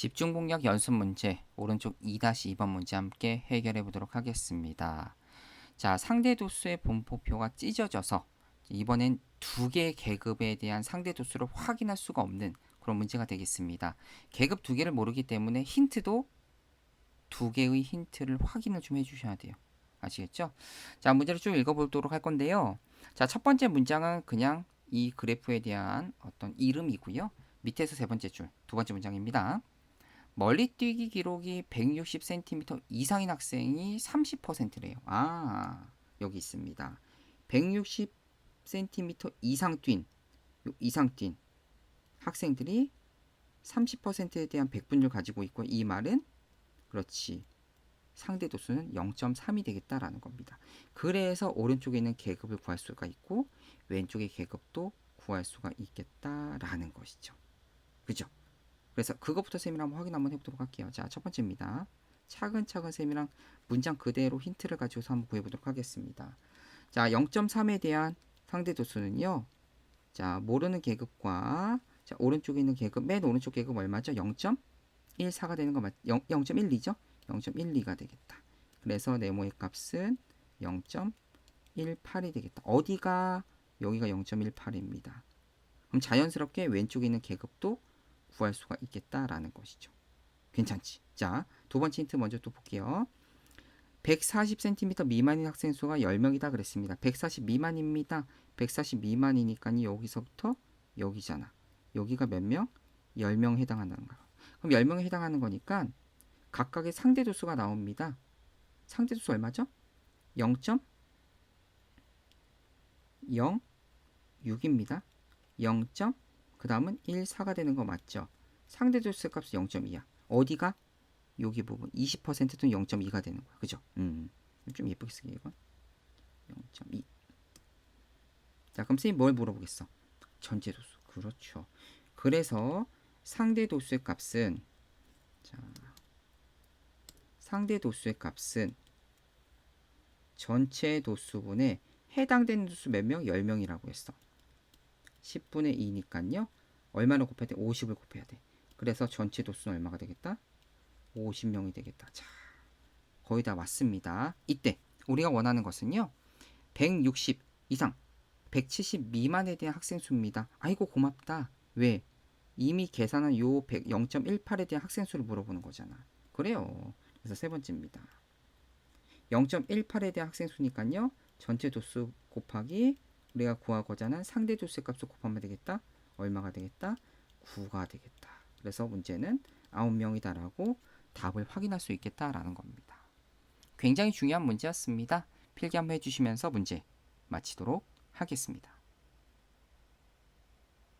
집중 공략 연습 문제 오른쪽 2-2번 문제 함께 해결해 보도록 하겠습니다. 자, 상대 도수의 분포표가 찢어져서 이번엔 두 개의 계급에 대한 상대 도수를 확인할 수가 없는 그런 문제가 되겠습니다. 계급 두 개를 모르기 때문에 힌트도 두 개의 힌트를 확인을 좀 해주셔야 돼요. 아시겠죠? 자, 문제를 쭉 읽어보도록 할 건데요. 자, 첫 번째 문장은 그냥 이 그래프에 대한 어떤 이름이고요. 밑에서 세 번째 줄, 두 번째 문장입니다. 멀리 뛰기 기록이 160cm 이상인 학생이 30%래요. 아, 여기 있습니다. 160cm 이상 뛴, 요 이상 뛴 학생들이 30%에 대한 백분율 가지고 있고 이 말은 그렇지. 상대 도수는 0.3이 되겠다라는 겁니다. 그래서 오른쪽에 있는 계급을 구할 수가 있고 왼쪽의 계급도 구할 수가 있겠다라는 것이죠. 그죠? 그래서 그것부터 쌤이랑 한번 확인 한번 해보도록 할게요. 자, 첫 번째입니다. 차근차근 쌤이랑 문장 그대로 힌트를 가지고서 한번 구해보도록 하겠습니다. 자, 0.3에 대한 상대 도수는요. 자, 모르는 계급과 자, 오른쪽에 있는 계급, 맨 오른쪽 계급 얼마죠? 0.14가 되는 거 맞, 0, 0.12죠? 0.12가 되겠다. 그래서 네모의 값은 0.18이 되겠다. 어디가 여기가 0.18입니다. 그럼 자연스럽게 왼쪽에 있는 계급도 구할 수가 있겠다라는 것이죠. 괜찮지? 자, 두 번째 힌트 먼저 또 볼게요. 140cm 미만인 학생 수가 10명이다 그랬습니다. 140 미만입니다. 140 미만이니까 여기서부터 여기잖아. 여기가 몇 명? 10명 해당하는 거. 그럼 10명에 해당하는 거니까 각각의 상대 도수가 나옵니다. 상대 도수 얼마죠? 0.06입니다. 0. 그 다음은 1, 4가 되는 거 맞죠? 상대 도수 값이 0.2야. 어디가? 여기 부분 20%는 0.2가 되는 거야. 그죠? 음. 좀 예쁘게 쓰게 이건. 0.2. 자, 그럼 선생님 뭘 물어보겠어? 전체 도수. 그렇죠. 그래서 상대 도수의 값은 자, 상대 도수의 값은 전체 도수분에 해당되는 도수 몇 명? 10명이라고 했어. 10분의 2니까요. 얼마나 곱해야 돼? 50을 곱해야 돼. 그래서 전체 도수는 얼마가 되겠다? 50명이 되겠다. 자, 거의 다 왔습니다. 이때 우리가 원하는 것은요. 160 이상, 170 미만에 대한 학생 수입니다. 아이고 고맙다. 왜? 이미 계산한 요 0.18에 대한 학생 수를 물어보는 거잖아. 그래요. 그래서 세 번째입니다. 0.18에 대한 학생 수니까요. 전체 도수 곱하기 우리가 구하고자 하는 상대 도수의 값을 곱하면 되겠다. 얼마가 되겠다? 9가 되겠다. 그래서 문제는 9명이다라고 답을 확인할 수 있겠다라는 겁니다. 굉장히 중요한 문제였습니다. 필기 한번 해주시면서 문제 마치도록 하겠습니다.